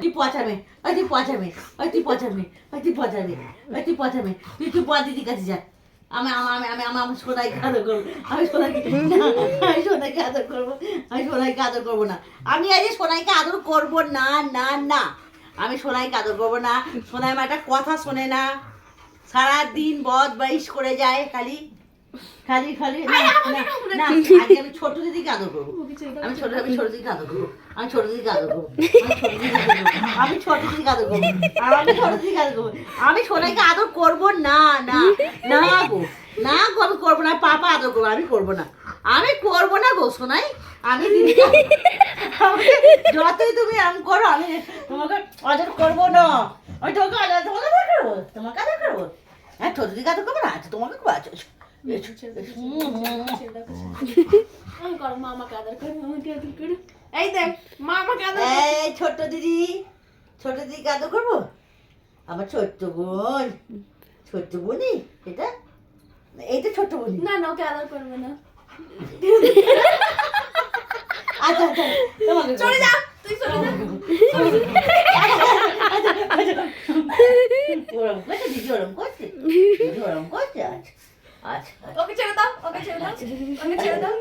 তুই পচাবে ওই তুই পচাবে ওই তুই পচাবে ওই তুই পচাবে ওই তুই পচাবে তুই তুই পা দিদির কাছে যা। আমি আমি আমি আমি আমি আমার সোনাইকে আদর করব আমি সোনাইকে না, আমি সোনাইকে আদর করব আমি সোনাইকে আদর করব না। আমি আজ সোনাইকে আদর করব না না না। আমি সোনাইকে আদর করব না। সোনাই মা একটা কথা শোনে না। সারাদিন বদ বাইশ করে যায় খালি। খালি খালি না না, না আজকে আমি ছোট দিদিকে আদর করব আমি ছোট আমি ছোট দিদিকে আদর করব আমি ছোট আদর করব আমি ছোট আদর করব আমি ছোট আদর করব আমি দিদিকে আদর করব না না না গো। না গো আমি করব না। পাপা আদর করব আমি করব না। আমি করব না গো সোনাই। আমি যতই তুমি আম করো আমি তোমাকে আদর করব না। আমি তোমাকে আদর তোমাকে করব? তোমাকে আদর করব? হ্যাঁ ছোট দিদিকে আদর করব না? আচ্ছা তোমাকে করব। আচ্ছা করো মা আমাকে আদর করো আমাকে আদর করো। এই দেখ মা আমাকে আদর এই ছোট্ট দিদি ছোট দিদিকে আদর করব? আমার ছোট্ট বোন। ছোট্ট বোনই এটা? এই তো ছোট্ট বোন। না না ওকে আদর করবে না। আচ্ছা আচ্ছা তোমাকে চলে যা তুই চলে যা। ওরম করছে দিদি ওরম করছে দিদি ওরম করছে আচ্ছা আচ্ছা। ওকে ছেড়ে দাও ওকে ছেড়ে দাও ওকে ছেড়ে দাও।